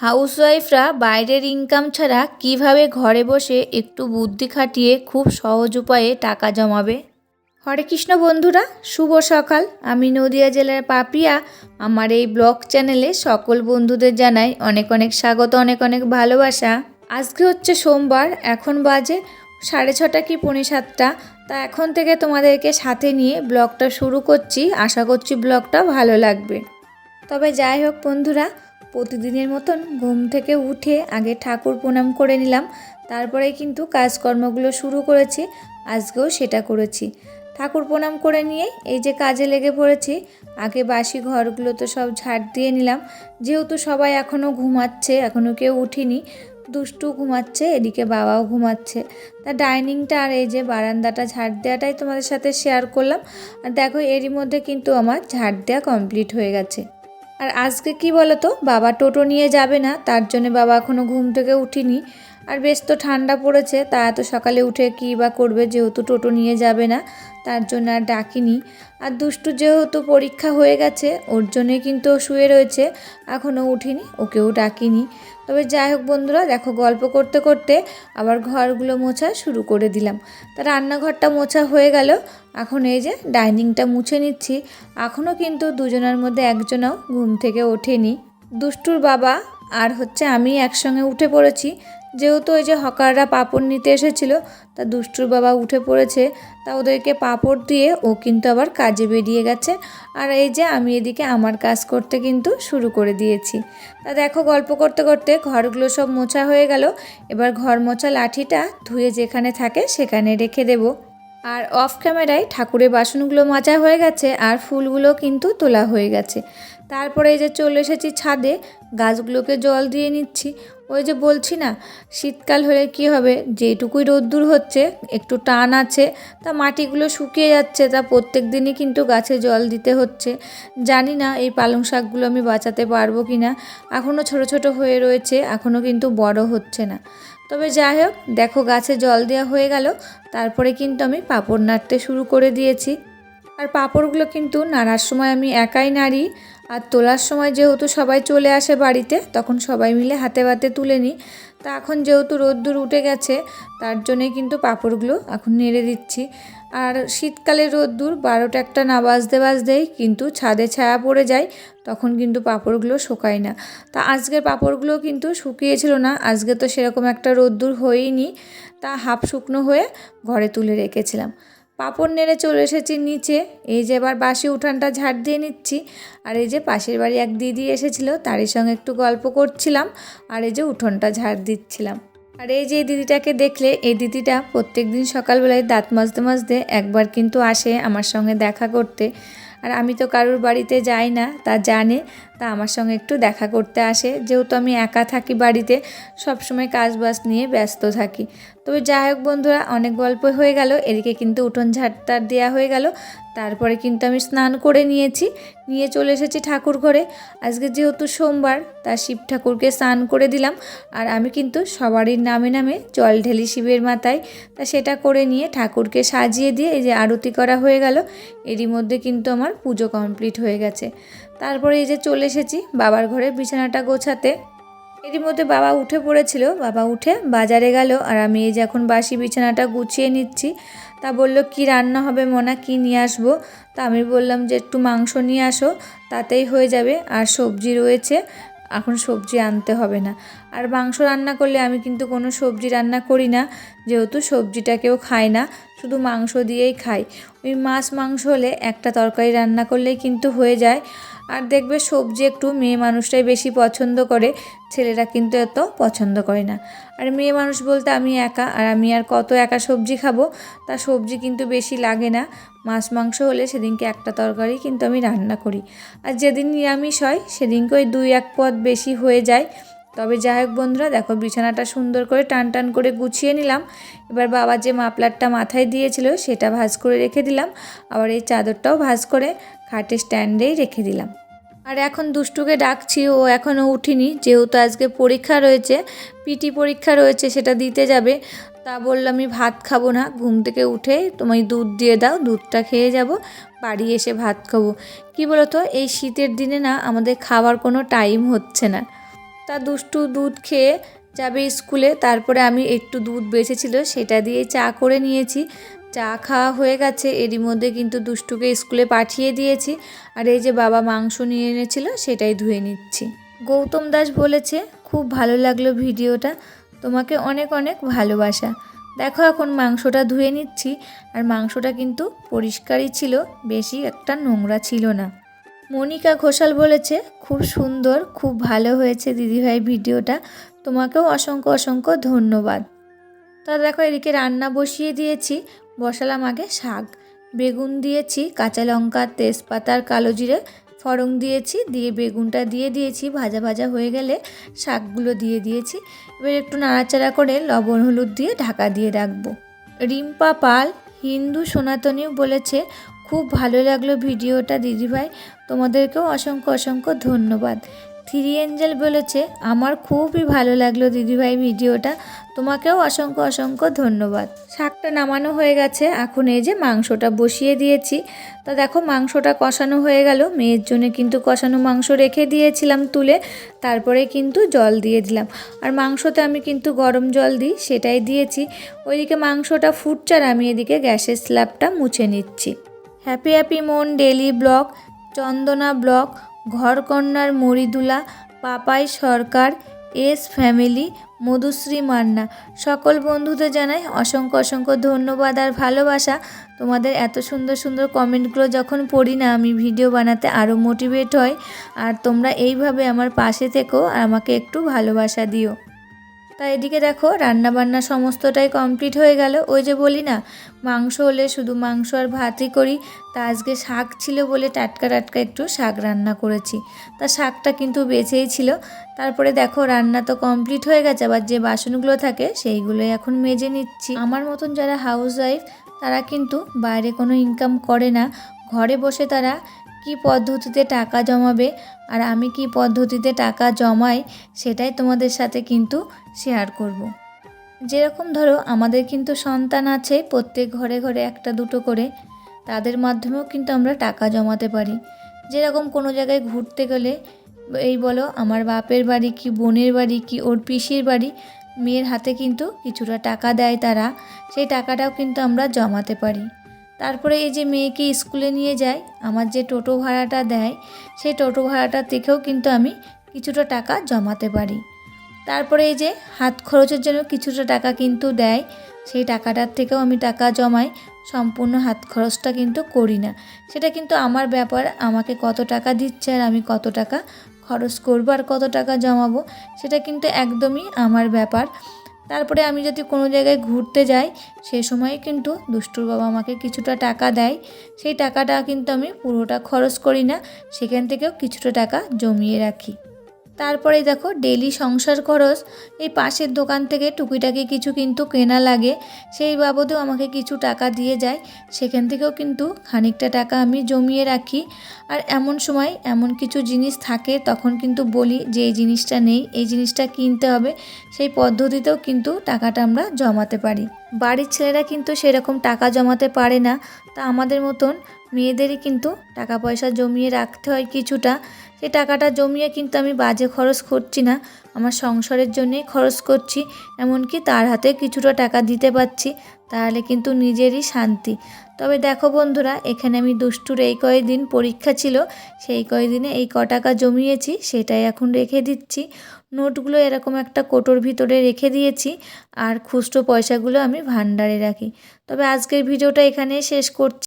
হাউসওয়াইফরা বাইরের ইনকাম ছাড়া কীভাবে ঘরে বসে একটু বুদ্ধি খাটিয়ে খুব সহজ উপায়ে টাকা জমাবে? হরে কৃষ্ণ বন্ধুরা, শুভ সকাল। আমি নদিয়া জেলার পাপিয়া। আমার এই ব্লগ চ্যানেলে সকল বন্ধুদের জানাই অনেক অনেক স্বাগত, অনেক অনেক ভালোবাসা। আজকে হচ্ছে সোমবার, এখন বাজে সাড়ে ছটা কি পৌনে সাতটা। তা এখন থেকে তোমাদেরকে সাথে নিয়ে ব্লগটা শুরু করছি। আশা করছি ব্লগটা ভালো লাগবে। তবে যাই হোক বন্ধুরা প্রতিদিনের মতন ঘুম থেকে উঠে আগে ঠাকুর প্রণাম করে নিলাম। তারপরে কিন্তু কাজকর্মগুলো শুরু করেছি, আজকেও সেটা করেছি। ঠাকুর প্রণাম করে নিয়ে এই যে কাজে লেগে পড়েছি, আগে বাসি ঘরগুলো তো সব ঝাড় দিয়ে নিলাম। যেহেতু সবাই এখনও ঘুমাচ্ছে, এখনও কেউ উঠিনি, দুষ্টু ঘুমাচ্ছে, এদিকে বাবাও ঘুমাচ্ছে। তা ডাইনিংটা আর এই যে বারান্দাটা ঝাড় দেওয়াটাই তোমাদের সাথে শেয়ার করলাম। আর দেখো এরই মধ্যে কিন্তু আমার ঝাড় দেওয়া কমপ্লিট হয়ে গেছে। আর আজকে কি তো বাবা টোটো নিয়ে যাবে না, তার জন্য বাবা এখনও ঘুম থেকে উঠিনি। আর বেশ তো ঠান্ডা পড়েছে, তা এত সকালে উঠে কী বা করবে যেহেতু টোটো নিয়ে যাবে না, তার জন্য আর ডাকিনি। আর দুষ্টু যেহেতু পরীক্ষা হয়ে গেছে, ওর জন্যে কিন্তু শুয়ে রয়েছে এখনও উঠিনি, ওকেও ডাকিনি। তবে যাই হোক বন্ধুরা, দেখো গল্প করতে করতে আবার ঘরগুলো মোছা শুরু করে দিলাম। তা রান্নাঘরটা মোছা হয়ে গেল, এখন এই যে ডাইনিংটা মুছে নিচ্ছি এখনও কিন্তু দুজনের মধ্যে একজনও ঘুম থেকে ওঠেনি। দুষ্টুর বাবা আর হচ্ছে আমি একসঙ্গে উঠে পড়েছি যেহেতু ওই যে হকাররা পাপড় নিতে এসেছিল, তা দুষ্টুর বাবা উঠে পড়েছে, তা ওদেরকে পাপড় দিয়ে ও কিন্তু আবার কাজে বেরিয়ে গেছে। আর এই যে আমি এদিকে আমার কাজ করতে কিন্তু শুরু করে দিয়েছি। তা দেখো গল্প করতে করতে ঘরগুলো সব মোছা হয়ে গেল, এবার ঘর মোছা লাঠিটা ধুয়ে যেখানে থাকে সেখানে রেখে দেবো। আর অফ ক্যামেরায় ঠাকুরের বাসনগুলো মাজা হয়ে গেছে আর ফুলগুলো কিন্তু তোলা হয়ে গেছে। তারপরে এই যে চলে এসেছি ছাদে, গাছগুলোকে জল দিয়ে নিচ্ছি। ওই যে বলছি না, শীতকাল হলে কি হবে? যেটুকুই রোদ্দুর হচ্ছে, একটু টান আছে, তা মাটিগুলো শুকিয়ে যাচ্ছে, তা প্রত্যেক দিনই কিন্তু গাছে জল দিতে হচ্ছে। জানি না এই পালং শাকগুলো আমি বাঁচাতে পারব কি না এখনও ছোট ছোট হয়ে রয়েছে এখনও কিন্তু বড় হচ্ছে না। তবে যাই হোক, দেখো গাছে জল দেওয়া হয়ে গেল। তারপরে কিন্তু আমি পাঁপড় নাড়তে শুরু করে দিয়েছি। আর পাঁপড়গুলো কিন্তু নাড়ার সময় আমি একাই নাড়ি। আর তোলার সময় যেহেতু সবাই চলে আসে বাড়িতে, তখন সবাই মিলে হাতে বাতে তুলে নিই। তা এখন যেহেতু রোদ্দুর উঠে গেছে, তার জন্যে কিন্তু পাঁপড়গুলো এখন নেড়ে দিচ্ছি। আর শীতকালে রোদ্দুর বারোটা একটা না বাজতে বাজতেই কিন্তু ছাদে ছায়া পড়ে যায়, তখন কিন্তু পাঁপড়গুলো শুকায় না। তা আজকের পাঁপড়গুলো কিন্তু শুকিয়েছিল না, আজকে তো সেরকম একটা রোদ্দুর হয়ইনি তা হাফ শুকনো হয়ে ঘরে তুলে রেখেছিলাম। পাপড় নেড়ে চলে এসেছি নিচে, এই যে এবার বাসি উঠানটা ঝাড় দিয়ে নিচ্ছি, আর এই যে পাশের বাড়ি এক দিদি এসেছিল, তারই সঙ্গে একটু গল্প করছিলাম, আর এই যে উঠোনটা ঝাড় দিচ্ছিলাম। আর এই যে দিদিটাকে দেখলে, এই দিদিটা প্রত্যেক দিন সকালবেলায় দাঁত মাজতে মাজতে একবার কিন্তু আসে আমার সঙ্গে দেখা করতে। আর আমি তো কারোর বাড়িতে যাই না, তা জানে। তা আমার সঙ্গে একটু দেখা করতে আসে। যেহেতু আমি একা থাকি বাড়িতে, সবসময় কাজ বাজ নিয়ে ব্যস্ত থাকি। তবে যাই হোক বন্ধুরা, অনেক গল্প হয়ে গেল। এদিকে কিন্তু উঠোন ঝাড়টার দেওয়া হয়ে গেল। তারপরে কিন্তু আমি স্নান করে নিয়েছি। নিয়ে চলে এসেছি ঠাকুর ঘরে। আজকে যেহেতু সোমবার, তা শিব ঠাকুরকে স্নান করে দিলাম। আর আমি কিন্তু সবারই নামে নামে জল ঢেলি শিবের মাথায়। তা সেটা করে নিয়ে ঠাকুরকে সাজিয়ে দিয়ে এই যে আরতি করা হয়ে গেল। এরই মধ্যে কিন্তু আমার পুজো কমপ্লিট হয়ে গেছে। তারপরে এই যে চলে এসেছি বাবার ঘরে বিছানাটা গোছাতে। এরই মধ্যে বাবা উঠে পড়েছিল। বাবা উঠে বাজারে গেল আর আমি এই যে এখন বাসি বিছানাটা গুছিয়ে নিচ্ছি। তা বলল, কি রান্না হবে মনা? কি নিয়ে আসব? তা আমি বললাম যে, একটু মাংস নিয়ে আসো, তাতেই হয়ে যাবে। আর সবজি রয়েছে, এখন সবজি আনতে হবে না। আর মাংস রান্না করলে আমি কিন্তু কোনো সবজি রান্না করি না, যেহেতু সবজিটা কেউ খায় না, শুধু মাংস দিয়েই খাই। ওই মাছ মাংস হলে একটা তরকারি রান্না করলেই কিন্তু হয়ে যায়। আর দেখবে সবজি একটু মেয়ে মানুষটাই বেশি পছন্দ করে, ছেলেরা কিন্তু এত পছন্দ করে না। আর মেয়ে মানুষ বলতে আমি একা, আর আমি আর কত একা সবজি খাব, তা সবজি কিন্তু বেশি লাগে না। মাছ, মাংস হলে সেদিনকে একটা তরকারি কিন্তু আমি রান্না করি। আর যেদিন নিরামিষ হয়, সেদিনকে ওই দুই এক পদ বেশি হয়ে যায়। তবে যাই হোক বন্ধুরা, দেখো বিছানাটা সুন্দর করে টান টান করে গুছিয়ে নিলাম। এবার বাবা যে মাপলারটা মাথায় দিয়েছিল, সেটা ভাজ করে রেখে দিলাম। আবার এই চাদরটাও ভাজ করে খাটের স্ট্যান্ডেই রেখে দিলাম। আর এখন দুষ্টুকে ডাকছি, ও এখনও উঠিনি, যেহেতু আজকে পরীক্ষা রয়েছে পিটি পরীক্ষা রয়েছে, সেটা দিতে যাবে। তা বলল, আমি ভাত খাব না, ঘুম থেকে উঠে তোমায় দুধ দিয়ে দাও, দুধটা খেয়ে যাব, বাড়ি এসে ভাত খাব। কি বলতো, এই শীতের দিনে না, আমাদের খাওয়ার কোনো টাইম হচ্ছে না। তা দুষ্টু দুধ খেয়ে যাবে স্কুলে, তারপরে আমি একটু দুধ বেঁচেছিল, সেটা দিয়ে চা করে নিয়েছি। চা খাওয়া হয়ে গেছে। এরই মধ্যে কিন্তু দুষ্টুকে স্কুলে পাঠিয়ে দিয়েছি। আর এই যে বাবা মাংস নিয়ে এনেছিল, সেটাই ধুয়ে নিচ্ছি। গৌতম দাস বলেছে, খুব ভালো লাগল ভিডিওটা। তোমাকে অনেক অনেক ভালোবাসা। দেখো এখন মাংসটা ধুয়ে নিচ্ছি। আর মাংসটা কিন্তু পরিষ্কারই ছিল, বেশি একটা নোংরা ছিল না। মনিকা ঘোষাল বলেছে, খুব সুন্দর, খুব ভালো হয়েছে দিদিভাই ভিডিওটা। তোমাকেও অসংখ্য অসংখ্য ধন্যবাদ। তা দেখো এদিকে রান্না বসিয়ে দিয়েছি। বসালাম আগে শাক। বেগুন দিয়েছি, কাঁচা লঙ্কা, তেজপাতার কালো জিরে ফড়ং দিয়েছি, দিয়ে বেগুনটা দিয়ে দিয়েছি। ভাজা ভাজা হয়ে গেলে শাকগুলো দিয়ে দিয়েছি। এবার একটু নাড়াচাড়া করে লবণ, হলুদ দিয়ে ঢাকা দিয়ে রাখব। রিম্পা পাল, হিন্দু সনাতনীও বলেছে, খুব ভালো লাগল ভিডিওটা, দিদিভাই। তোমাদেরকেও অসংখ্য অসংখ্য ধন্যবাদ। থ্রি এঞ্জেল বলেছে, আমার খুবই ভালো লাগল দিদিভাই ভিডিওটা। তোমাকেও অসংখ্য অসংখ্য ধন্যবাদ। শাকটা নামানো হয়ে গেছে, এখন এই যে মাংসটা বসিয়ে দিয়েছি। তা দেখো মাংসটা কষানো হয়ে গেল, মেয়ের জন্য কিন্তু কষানো মাংস রেখে দিয়েছিলাম তুলে, তারপরে কিন্তু জল দিয়ে দিলাম। আর মাংসতে আমি কিন্তু গরম জল দিই, সেটাই দিয়েছি। ওইদিকে মাংসটা ফুটছে আর আমি এদিকে গ্যাসের স্ল্যাবটা মুছে নিচ্ছি। হ্যাপি হ্যাপি মন ডেলি ব্লগ, চন্দনা ব্লগ ঘরকন্যার মরিদুলা, পাপাই সরকার, এস ফ্যামিলি, মধুশ্রী মান্না। সকল বন্ধুদের জানাই অসংখ্য অসংখ্য ধন্যবাদ আর ভালোবাসা। তোমাদের এত সুন্দর সুন্দর কমেন্টগুলো যখন পড়ি না, আমি ভিডিও বানাতে আরও মোটিভেট হয় আর তোমরা এইভাবে আমার পাশে আর আমাকে একটু ভালোবাসা দিও। তা এদিকে দেখো রান্না বান্না সমস্তটাই কমপ্লিট হয়ে গেল। ওই যে বলি না, মাংস হলে শুধু মাংস আর ভাতই করি। তা আজকে শাক ছিল বলে টাটকা টাটকা একটু শাক রান্না করেছি। তা শাকটা কিন্তু বেঁচেই ছিল। তারপরে দেখো, রান্না তো কমপ্লিট হয়ে গেছে। আবার যে বাসনগুলো থাকে, সেইগুলোই এখন মেজে নিচ্ছি। আমার মতন যারা হাউস ওয়াইফ তারা কিন্তু বাইরে কোনো ইনকাম করে না। ঘরে বসে তারা কি পদ্ধতিতে টাকা জমাবে আর আমি কি পদ্ধতিতে টাকা জমাই সেটাই তোমাদের সাথে কিন্তু শেয়ার করব। যেরকম ধরো আমাদের কিন্তু সন্তান আছে, প্রত্যেক ঘরে ঘরে একটা দুটো করে, তাদের মাধ্যমেও কিন্তু আমরা টাকা জমাতে পারি যেরকম কোনো জায়গায় ঘুরতে গেলে, এই বলো আমার বাপের বাড়ি কি বোনের বাড়ি কি ওর পিসির বাড়ি, মেয়ের হাতে কিন্তু কিছুটা টাকা দেয় তারা, সেই টাকাটাও কিন্তু আমরা জমাতে পারি তারপরে এই যে মেয়েকে স্কুলে নিয়ে যায়, আমার যে টোটো ভাড়াটা দেয়, সেই টোটো ভাড়াটা থেকেও কিন্তু আমি কিছুটা টাকা জমাতে পারি। তারপরে এই যে হাত খরচের জন্য কিছুটা টাকা কিন্তু দেয়, সেই টাকাটার থেকেও আমি টাকা জমাই, সম্পূর্ণ হাত খরচটা কিন্তু করি না। সেটা কিন্তু আমার ব্যাপার, আমাকে কত টাকা দিচ্ছে আর আমি কত টাকা খরচ করব আর কত টাকা জমাবো, সেটা কিন্তু একদমই আমার ব্যাপার। তারপরে আমি যদি কোনো জায়গায় ঘুরতে যাই, সে সময় কিন্তু দুষ্টুর বাবা আমাকে কিছুটা টাকা দেয়। সেই টাকাটা কিন্তু আমি পুরোটা খরচ করি না, সেখান থেকেও কিছুটা টাকা জমিয়ে রাখি। তারপরে দেখো ডেলি সংসার খরচ, এই পাশের দোকান থেকে টুকিটাকি কিছু কিন্তু কেনা লাগে। সেই বাবদেও আমাকে কিছু টাকা দিয়ে যায়। সেখান থেকেও কিন্তু খানিকটা টাকা আমি জমিয়ে রাখি। আর এমন সময় এমন কিছু জিনিস থাকে, তখন কিন্তু বলি যে, এই জিনিসটা নেই, এই জিনিসটা কিনতে হবে। সেই পদ্ধতিতেও কিন্তু টাকাটা আমরা জমাতে পারি। বাড়ির ছেলেরা কিন্তু সেরকম টাকা জমাতে পারে না। তা আমাদের মতন মেয়েদেরই কিন্তু টাকা পয়সা জমিয়ে রাখতে হয় কিছুটা। সেই টাকাটা জমিয়ে কিন্তু আমি বাজে খরচ করছি না। আমার সংসারের জন্যেই খরচ করছি, এমনকি তার হাতে কিছুটা টাকা দিতে পারছি, তাহলে কিন্তু নিজেরই শান্তি। তবে দেখো বন্ধুরা, এখানে আমি দুষ্টুর এই কয়েকদিন পরীক্ষা ছিল, সেই কয়েকদিনে এই ক টাকা জমিয়েছি, সেটাই এখন রেখে দিচ্ছি। নোটগুলো এরকম একটা কোটোর ভিতরে রেখে দিয়েছি, আর খুচরো পয়সাগুলো আমি ভান্ডারে রাখি। তবে আজকের ভিডিওটা এখানেই শেষ করছি।